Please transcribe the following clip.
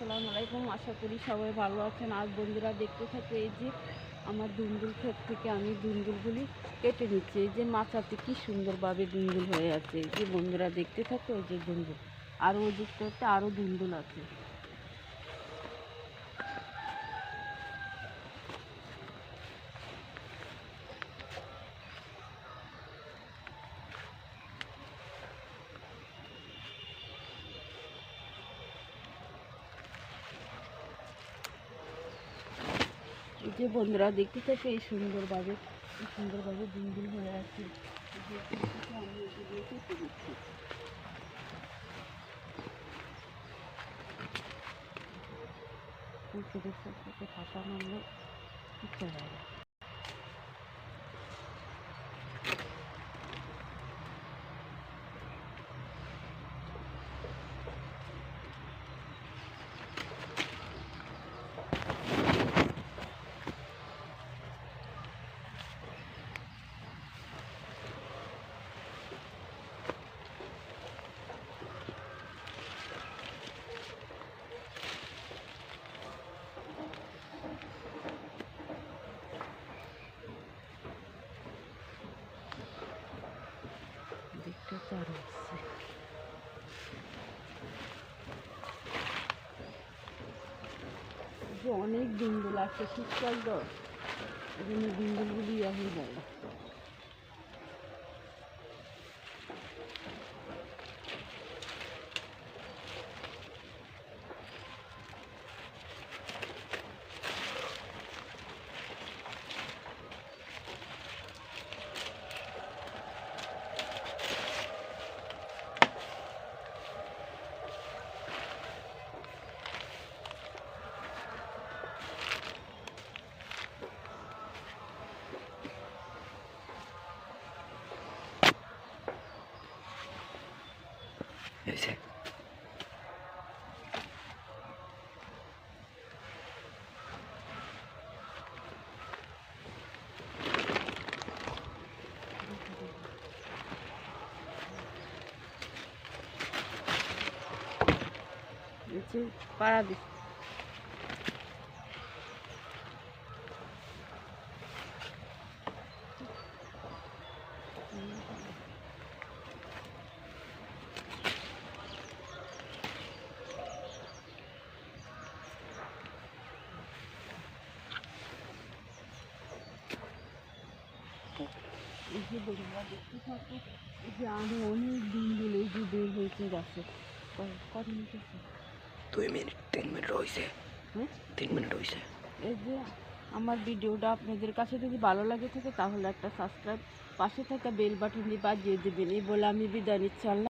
আসসালামু আলাইকুম। আশা করি সবাই ভালো আছেন। আর বন্ধুরা, দেখতে থাকে এই যে আমার দুন্দুল ক্ষেত থেকে আমি দুন্দুলগুলি কেটে নিচ্ছি। এই যে মাচাতে কি সুন্দরভাবে দুন্দুল হয়ে আছে। এই যে বন্ধুরা, দেখতে থাকে ওই যে দুন্দুল। আর ওই দিকটাতে আরও দুন্দুল আছে। এই যে বন্ধুরা দেখতে থাকে, এই সুন্দরভাবে এই সুন্দরভাবে দিন হয়ে আছে। আমি এগুলো কেটে দিচ্ছি হয় যে অনেক দুন্দুল আছে শীতকাল তো এই জন্য দুন্দুলগুলি ইয়ে হয়ে যায় Ese. এই যে পাড়া দিচ্ছে এই যে বন্ধুরা দেখতে থাকো এই যে আরও অনেক দিন ধরে এই যে বের হয়েছে গাছে কত মিনিট আছে? দুই মিনিট তিন মিনিট রয়েছে হ্যাঁ? তিন মিনিট রয়েছে এই যে আমার ভিডিওটা আপনাদের কাছে যদি ভালো লাগে থাকে তাহলে একটা সাবস্ক্রাইব পাশে থাকা বেল বাটনটি বাজিয়ে দেবেন। এই বলে আমি বিদায় নিচ্ছি।